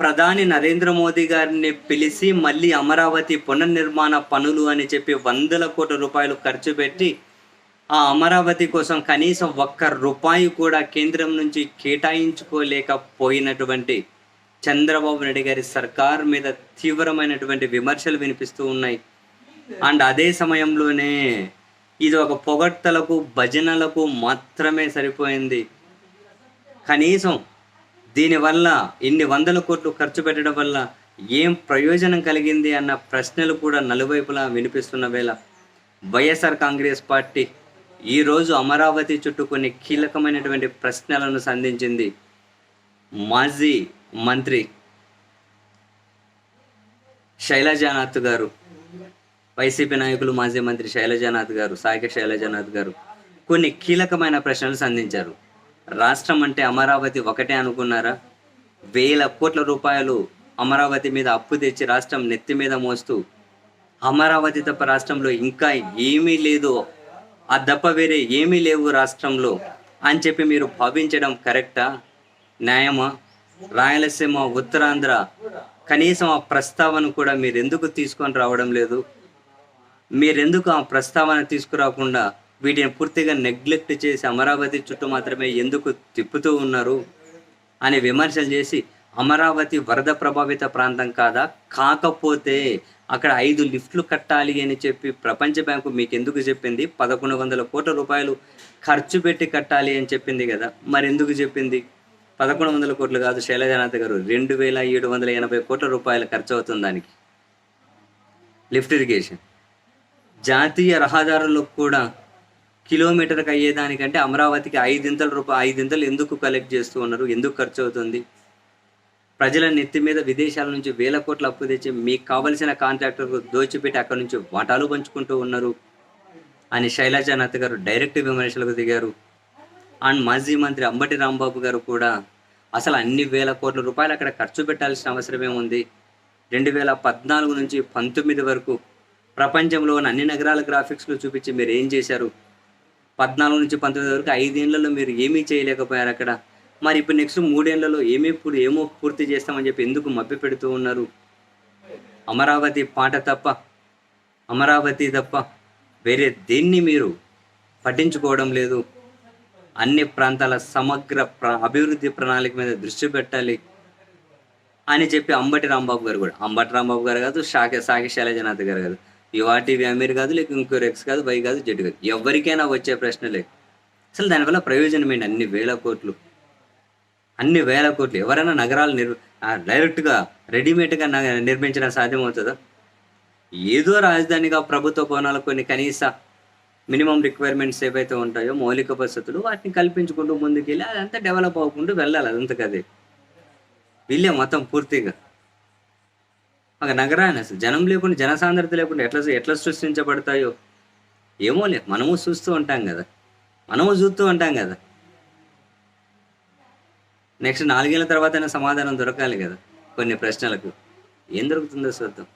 ప్రధాని నరేంద్ర మోదీ గారిని పిలిచి మళ్ళీ అమరావతి పునర్నిర్మాణ పనులు అని చెప్పి వందల కోట్ల రూపాయలు ఖర్చు పెట్టి ఆ అమరావతి కోసం కనీసం ఒక్క రూపాయి కూడా కేంద్రం నుంచి కేటాయించుకోలేకపోయినటువంటి చంద్రబాబు నాయుడు గారి సర్కార్ మీద తీవ్రమైనటువంటి విమర్శలు వినిపిస్తూ ఉన్నాయి. అండ్ అదే సమయంలోనే ఇది ఒక పొగడ్తలకు భజనలకు మాత్రమే సరిపోయింది. కనీసం దీనివల్ల ఇన్ని వందల కోట్లు ఖర్చు పెట్టడం వల్ల ఏం ప్రయోజనం కలిగింది అన్న ప్రశ్నలు కూడా నలువైపులా వినిపిస్తున్న వేళ వైఎస్ఆర్ కాంగ్రెస్ పార్టీ ఈరోజు అమరావతి చుట్టూ కొన్ని కీలకమైనటువంటి ప్రశ్నలను సంధించింది మాజీ మంత్రి శైలజానాథ్ గారు. వైసీపీ నాయకులు మాజీ మంత్రి శైలజానాథ్ గారు సాయిక శైలజానాథ్ గారు కొన్ని కీలకమైన ప్రశ్నలు సంధించారు. రాష్ట్రం అంటే అమరావతి ఒకటే అనుకున్నారా? వేల కోట్ల రూపాయలు అమరావతి మీద అప్పు తెచ్చి రాష్ట్రం నెత్తి మీద మోస్తూ అమరావతి తప్ప రాష్ట్రంలో ఇంకా ఏమీ లేదు. ఆ తప్ప వేరే ఏమీ లేవు రాష్ట్రంలో అని చెప్పి మీరు భావించడం కరెక్టా? న్యాయమా? రాయలసీమ ఉత్తరాంధ్ర కనీసం ఆ ప్రస్తావన కూడా మీరు ఎందుకు తీసుకొని రావడం లేదు? మీరెందుకు ఆ ప్రస్తావన తీసుకురాకుండా వీటిని పూర్తిగా నెగ్లెక్ట్ చేసి అమరావతి చుట్టూ మాత్రమే ఎందుకు తిప్పుతూ ఉన్నారు అని విమర్శలు చేసి అమరావతి వరద ప్రభావిత ప్రాంతం కాదా? కాకపోతే అక్కడ ఐదు లిఫ్ట్లు కట్టాలి అని చెప్పి ప్రపంచ బ్యాంకు మీకు ఎందుకు చెప్పింది? పదకొండు వందల కోట్ల రూపాయలు ఖర్చు పెట్టి కట్టాలి అని చెప్పింది కదా. మరి ఎందుకు చెప్పింది? పదకొండు వందల కోట్లు కాదు శైలజానాథ్ గారు రెండు వేల ఏడు వందల ఎనభై కోట్ల రూపాయలు ఖర్చు అవుతుంది దానికి. Lift irrigation. జాతీయ రహదారులకు కూడా కిలోమీటర్కి అయ్యేదానికంటే అమరావతికి ఐదింతల రూపాయలు ఐదింతలు ఎందుకు కలెక్ట్ చేస్తూ ఉన్నారు? ఎందుకు ఖర్చు అవుతుంది? ప్రజల నెత్తి మీద విదేశాల నుంచి వేల కోట్ల అప్పు తెచ్చి మీకు కావలసిన కాంట్రాక్టర్కు దోచిపెట్టి అక్కడ నుంచి వాటాలు పంచుకుంటూ ఉన్నారు అని శైలజానాథ్ గారు డైరెక్ట్ విమర్శలకు దిగారు. అండ్ మాజీ మంత్రి అంబటి రాంబాబు గారు కూడా అసలు అన్ని వేల కోట్ల రూపాయలు అక్కడ ఖర్చు పెట్టాల్సిన అవసరమే ఉంది. రెండు వేల పద్నాలుగు నుంచి పంతొమ్మిది వరకు ప్రపంచంలో ఉన్న అన్ని నగరాల గ్రాఫిక్స్లో చూపించి మీరు ఏం చేశారు? పద్నాలుగు నుంచి పంతొమ్మిది వరకు ఐదేళ్ళలో మీరు ఏమీ చేయలేకపోయారు అక్కడ? మరి ఇప్పుడు నెక్స్ట్ మూడేళ్ళలో ఏమీ ఇప్పుడు ఏమో పూర్తి చేస్తామని చెప్పి ఎందుకు మభ్య పెడుతూ ఉన్నారు? అమరావతి పాట తప్ప అమరావతి తప్ప వేరే దేన్ని మీరు పట్టించుకోవడం లేదు. అన్ని ప్రాంతాల సమగ్ర ప్ర అభివృద్ధి ప్రణాళిక మీద దృష్టి పెట్టాలి అని చెప్పి అంబటి రాంబాబు గారు కూడా. అంబటి రాంబాబు గారు కాదు శాఖ సాకి శైలజనాథ్ గారు కాదు. యువాటీవీ అమీర్ కాదు లేక ఇంకో ఎక్స్ కాదు వై కాదు జెడ్ కాదు. ఎవరికైనా వచ్చే ప్రశ్నలే. అసలు దానివల్ల ప్రయోజనం ఏంటి? అన్ని వేల కోట్లు. అన్ని వేల కోట్లు. ఎవరైనా నగరాలు నిర్ డైరెక్ట్గా రెడీమేడ్గా నిర్మించడం సాధ్యమవుతుందా? ఏదో రాజధానిగా ప్రభుత్వ కోణాలు కొన్ని కనీస మినిమం రిక్వైర్మెంట్స్ ఏవైతే ఉంటాయో మౌలిక వసతులు వాటిని కల్పించుకుంటూ ముందుకెళ్ళి అదంతా డెవలప్ అవ్వకుండా వెళ్ళాలి. అదంతా కదే వీళ్ళే మొత్తం పూర్తిగా. ఒక నగరాన్ని అసలు జనం లేకుండా జనసాంద్రత లేకుండా ఎట్లా ఎట్లా సృష్టించబడతాయో? ఏమో ఏమోలే మనము చూస్తూ ఉంటాం కదా. మనము చూస్తూ ఉంటాం కదా. నెక్స్ట్ నాలుగేళ్ళ తర్వాత సమాధానం దొరకాలి కదా. కొన్ని ప్రశ్నలకు. ఏం దొరుకుతుందో చూద్దాం.